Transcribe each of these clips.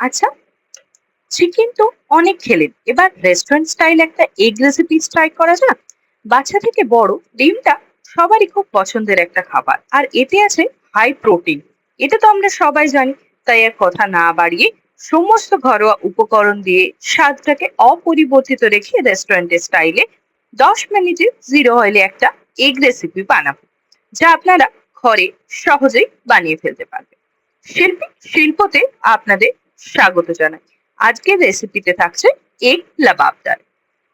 আচ্ছা চিকেন তো অনেক খেলেন। এবার রেস্টুরেন্ট স্টাইল একটা এগ রেসিপি ট্রাই করা যাক। বাচ্চা থেকে বড়, ডিমটা সবারই খুব পছন্দের একটা খাবার। আর এতে আছে হাই প্রোটিন এটা তো আমরা সবাই জানি, তাই আর কথা না বাড়িয়ে সমস্ত ঘরোয়া উপকরণ দিয়ে স্বাদটাকে অপরিবর্তিত রেখে রেস্টুরেন্টের স্টাইলে দশ মিনিটে জিরো অয়েলে একটা এগ রেসিপি বানাবো, যা আপনারা ঘরে সহজেই বানিয়ে ফেলতে পারবেন। শিল্পী, শিল্পতে আপনাদের স্বাগত জানাই। আজকের রেসিপিতে থাকছে এগ লাবাবদার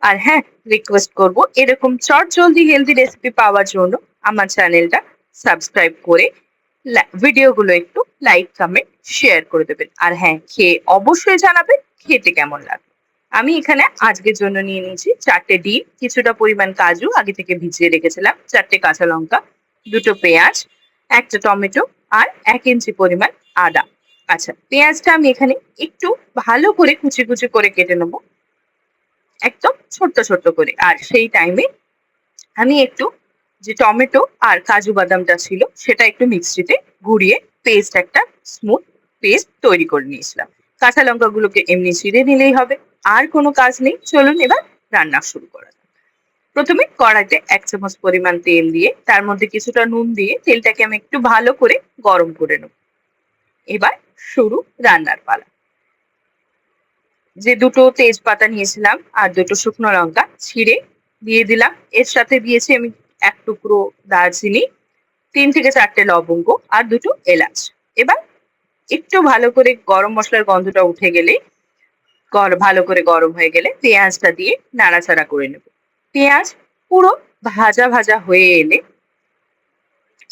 আর হ্যাঁ রিকোয়েস্ট করব এরকম চট জলদি হেলদি রেসিপি পাওয়ার জন্য আমার চ্যানেলটা সাবস্ক্রাইব করে ভিডিওগুলো একটু লাইক কমেন্ট শেয়ার করে দেবেন। আর হ্যাঁ খেয়ে অবশ্যই জানাবেন খেতে কেমন লাগে আমি এখানে আজকের জন্য নিয়ে নিয়েছি চারটে ডিম, কিছুটা পরিমাণ কাজু, আগে থেকে ভিজিয়ে রেখেছিলাম, চারটে কাঁচা লঙ্কা, দুটো পেঁয়াজ, একটা টমেটো, আর এক ইঞ্চি পরিমাণ আদা। আচ্ছা পেঁয়াজটা আমি এখানে একটু ভালো করে কুচি কুচি করে কেটে নেব। একদম ছোট্ট ছোট্ট করে। আর সেই টাইমে আমি একটু যে টমেটো আর কাজু বাদামটা ছিল, সেটা একটু মিক্সিতে ঘুরিয়ে পেস্ট একটা স্মুথ পেস্ট তৈরি করে নিয়েছিলাম। কাঁচা লঙ্কাগুলোকে এমনি ছিঁড়ে নিলেই হবে, আর কোনো কাজ নেই। চলুন এবার রান্না শুরু করা প্রথমে কড়াইতে এক চামচ পরিমাণ তেল দিয়ে, তার মধ্যে কিছুটা নুন দিয়ে তেলটাকে আমি একটু ভালো করে গরম করে নেব। এবার শুরু রান্নার পালা। যে দুটো তেজপাতা নিয়েছিলাম আর দুটো শুকনো লঙ্কা ছিঁড়ে দিয়ে দিলাম। এর সাথে দিয়েছি আমি এক টুকরো দারচিনি, তিন থেকে চারটে লবঙ্গ আর দুটো এলাচ। এবার একটু ভালো করে গরম মশলার গন্ধটা উঠে গেলে ভালো করে গরম হয়ে গেলে পেঁয়াজটা দিয়ে নাড়াচাড়া করে নেব। পেঁয়াজ পুরো ভাজা ভাজা হয়ে এলে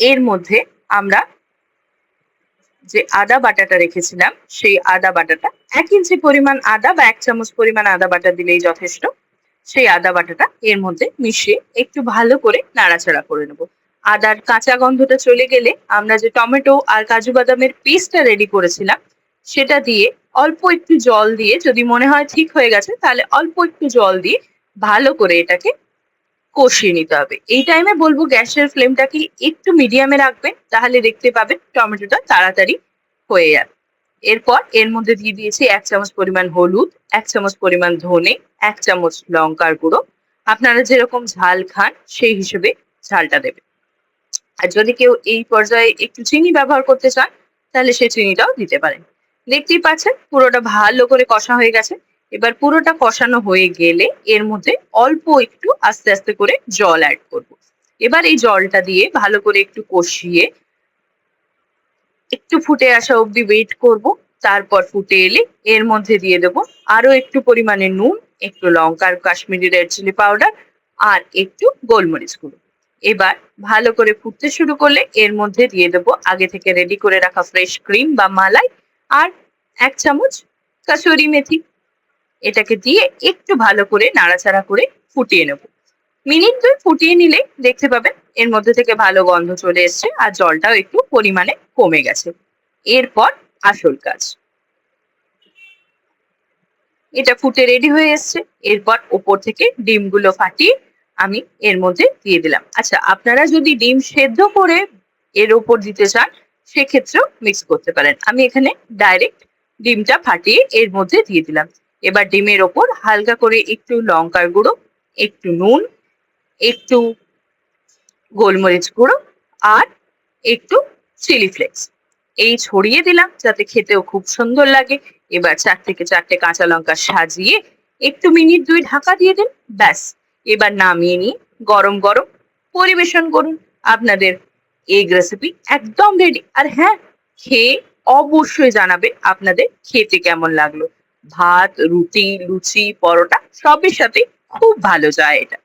এর মধ্যে আমরা যে আদা বাটাটা রেখেছিলাম, সেই আদা বাটাটা এক ইঞ্চি পরিমাণ আদা বা এক চামচ পরিমাণ আদা বাটা দিলেই যথেষ্ট। সেই আদা বাটাটা এর মধ্যে মিশিয়ে একটু ভালো করে নাড়াচাড়া করে নেব। আদার কাঁচা গন্ধটা চলে গেলে আমরা যে টমেটো আর কাজু বাদামের পেস্টটা রেডি করেছিলাম, সেটা দিয়ে অল্প একটু জল দিয়ে যদি মনে হয় ঠিক হয়ে গেছে, তাহলে অল্প একটু জল দিয়ে ভালো করে এটাকে কষিয়ে নিতে হবে। এই টাইমে বলব গ্যাসের ফ্লেমটাকে একটু মিডিয়ামে রাখবেন, তাহলে দেখতে পাবেন টমেটোটা তাড়াতাড়ি হয়ে যাবে। এরপর এর মধ্যে দিয়ে দিয়েছি এক চামচ পরিমাণ হলুদ, এক চামচ পরিমাণ ধনে, এক চামচ লঙ্কার গুঁড়ো। আপনারা যেরকম ঝাল খান, সেই হিসেবে ঝালটা দেবেন। আর যদি কেউ এই পর্যায়ে একটু চিনি ব্যবহার করতে চান, তাহলে সেই চিনিটাও দিতে পারেন। দেখতেই পাচ্ছেন পুরোটা ভালো করে কষা হয়ে গেছে। এবার পুরোটা কষানো হয়ে গেলে এর মধ্যে অল্প একটু আস্তে আস্তে করে জল অ্যাড করব। এবার এই জলটা দিয়ে ভালো করে একটু কষিয়ে একটু ফুটে আসা অবধি ওয়েট করব। তারপর ফুটে এলে এর মধ্যে দিয়ে দেবো আরও একটু পরিমাণে নুন, একটু লঙ্কার কাশ্মীরি রেড চিলি পাউডার আর একটু গোলমরিচ গুঁড়ো। এবার ভালো করে ফুটতে শুরু করলে এর মধ্যে দিয়ে দেবো আগে থেকে রেডি করে রাখা ফ্রেশ ক্রিম বা মালাই আর এক চামচ কাসুরি মেথি। এটাকে দিয়ে একটু ভালো করে নাড়াচাড়া করে ফুটিয়ে নেব। মিনিট দুই ফুটিয়ে নিলে দেখতে পাবেন এর মধ্যে থেকে ভালো গন্ধ চলে এসছে আর জলটাও একটু পরিমাণে কমে গেছে। এরপর আসল কাজ। এটা ফুটে রেডি হয়ে এসছে। এরপর ওপর থেকে ডিমগুলো ফাটিয়ে আমি এর মধ্যে দিয়ে দিলাম। আচ্ছা আপনারা যদি ডিম সেদ্ধ করে এর ওপর দিতে চান, সেক্ষেত্রেও মিক্স করতে পারেন। আমি এখানে ডাইরেক্ট ডিমটা ফাটিয়ে এর মধ্যে দিয়ে দিলাম। এবার ডিমের ওপর হালকা করে একটু লঙ্কার গুঁড়ো, একটু নুন, একটু গোলমরিচ গুঁড়ো আর একটু চিলি ফ্লেক্স। এই ছড়িয়ে দিলাম যাতে খেতেও খুব সুন্দর লাগে। এবার চার থেকে চারটে কাঁচা লঙ্কা সাজিয়ে একটু মিনিট দুই ঢাকা দিয়ে দিন। ব্যাস, এবার নামিয়ে নিয়ে গরম গরম পরিবেশন করুন। আপনাদের এগ রেসিপি একদম রেডি আর হ্যাঁ খেয়ে অবশ্যই জানাবে আপনাদের খেতে কেমন লাগল। ভাত রুটি লুচি পরোটা সবের সাথে খুব ভালো যায় এটা।